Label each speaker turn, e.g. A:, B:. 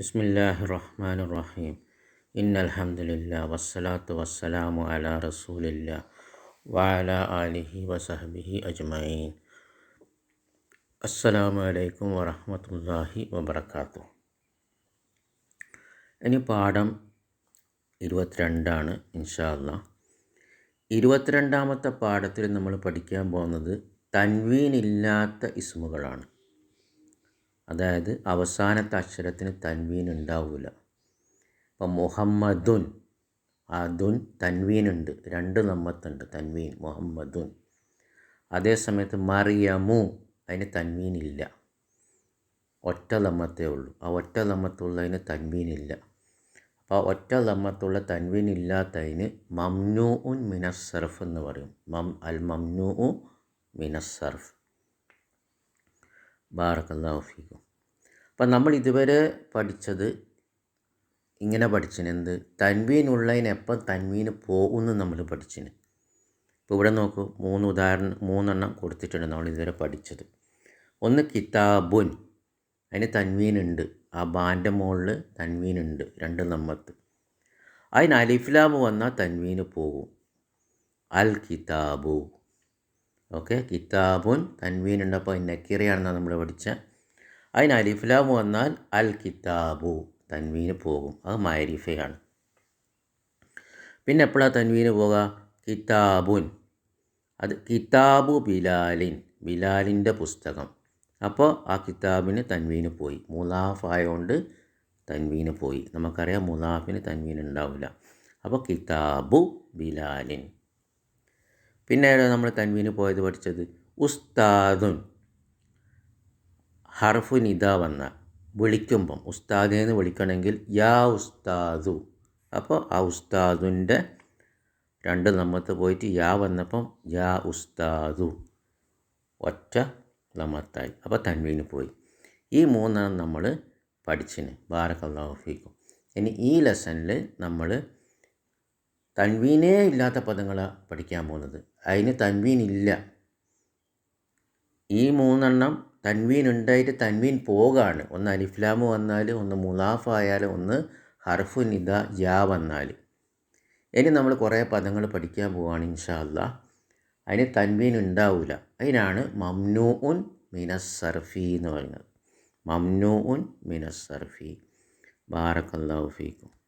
A: ബിസ്മില്ലാഹി റഹ്മാൻ റഹീം ഇന്നൽഹമ്മദില്ല വസ്സലാത്തു വസ്സലാമു അല റസൂലില്ല വാല ആലിഹി വസഹബിഹി അജ്മൈൻ അസ്സലാമു അലൈക്കും വറഹമത്തല്ലാഹി വബർക്കാത്തു ഇനി പാഠം ഇരുപത്തിരണ്ടാണ് ഇൻഷാല്ല ഇരുപത്തിരണ്ടാമത്തെ പാഠത്തിൽ നമ്മൾ പഠിക്കാൻ പോകുന്നത് തൻവീനില്ലാത്ത ഇസ്മുകളാണ്. അതായത് അവസാനത്തെ അക്ഷരത്തിന് തൻവീൻ ഉണ്ടാവില്ല ഇപ്പം മുഹമ്മദുൻ അതുൻ തൻവീനുണ്ട്. രണ്ട് നമ്മത്തുണ്ട് തൻവീൻ മുഹമ്മദുൻ. അതേ സമയത്ത് മറിയമു അതിന് തൻവീനില്ല. ഒറ്റ ലമ്മത്തേ ഉള്ളൂ. ആ ഒറ്റ ലമ്മത്തുള്ളതിന് തൻവീനില്ല. അപ്പോൾ ആ ഒറ്റ ലമ്മത്തുള്ള തൻവീൻ ഇല്ലാത്തതിന് മംനു ഉൻ മിനസ്സർഫ് എന്ന് പറയും. മം അൽ മംനു മിനസ്സർഫ്. ബാറക്കല്ലാഹു ഫീക്കും. അപ്പം നമ്മൾ ഇതുവരെ പഠിച്ചത് ഇങ്ങനെ പഠിച്ചിന്. എന്ത്? തൻവീൻ ഉള്ളതിനെപ്പം തൻവീൻ പോകുമെന്ന് നമ്മൾ പഠിച്ചിന്. ഇപ്പോൾ ഇവിടെ നോക്കൂ മൂന്ന് ഉദാഹരണം മൂന്നെണ്ണം കൊടുത്തിട്ടുണ്ട് നമ്മൾ ഇതുവരെ പഠിച്ചത്. ഒന്ന് കിതാബുൻ. അതിന് തൻവീനുണ്ട്. ആ ബാന്റെ മുകളിൽ തൻവീനുണ്ട്. രണ്ട് നമ്മത്ത്. അതിന് അലിഫ്ലാബ് വന്നാൽ തൻവീന് പോകും. അൽ കിതാബു. ഓക്കെ? കിതാബുൻ തൻവീനുണ്ട്. അപ്പോൾ നക്കീറയാണെന്നാണ് നമ്മൾ പഠിച്ച അതിന് അലിഫ്ലാം വന്നാൽ അൽ കിതാബു തൻവീന് പോകും. അത് മാരിഫയാണ് പിന്നെ എപ്പോഴാണ് തൻവീന് പോകുക കിതാബുൻ. അത് കിതാബു ബിലാലിൻ ബിലാലിന്റെ പുസ്തകം. അപ്പോൾ ആ കിതാബിന് തൻവീന് പോയി. മുലാഫായോണ്ട് തൻവീന് പോയി. നമുക്കറിയാം മുലാഫിന് തൻവീൻ ഉണ്ടാവില്ല. അപ്പോൾ കിതാബു ബിലാലിൻ. പിന്നെ നമ്മൾ തൻവീന് പോയത് പഠിച്ചത്? ഉസ്താദുൻ. ഹർഫു നിദ വന്ന. വിളിക്കുമ്പം എന്ന് വിളിക്കണമെങ്കിൽ യാ ഉസ്താദു. അപ്പോൾ ആ ഉസ്താദുന്റെ രണ്ട് നമ്മത്ത് പോയിട്ട് യാ വന്നപ്പം യാ ഉസ്താദു. ഒറ്റ നമ്മത്തായി. അപ്പോൾ തൻവീന് പോയി. ഈ മൂന്നാണ് നമ്മൾ പഠിച്ചിന്. ബാറക്കല്ലാഫീക്കും ഇനി ഈ ലെസണിൽ നമ്മൾ തൻവീനേ ഇല്ലാത്ത പദങ്ങളാണ് പഠിക്കാൻ പോകുന്നത്. അതിന് തൻവീനില്ല. ഈ മൂന്നെണ്ണം തൻവീൻ ഉണ്ടായിട്ട് തൻവീൻ പോകാണ്. ഒന്ന് അലിഫ്ലാമ് വന്നാൽ ഒന്ന് മുലാഫ് ആയാൽ ഒന്ന് ഹർഫു നിദ യാ വന്നാൽ ഇനി നമ്മൾ കുറേ പദങ്ങൾ പഠിക്കാൻ പോവുകയാണ് ഇൻഷാല്ല അതിന് തൻവീൻ ഉണ്ടാവില്ല അതിനാണ് മംനു ഉൻ മിനസ്സർഫി എന്ന് പറയുന്നത്. മംനു ഉൻ മിനസ്സർഫി. ബാറക്കല്ലാഹു ഫീക്കും.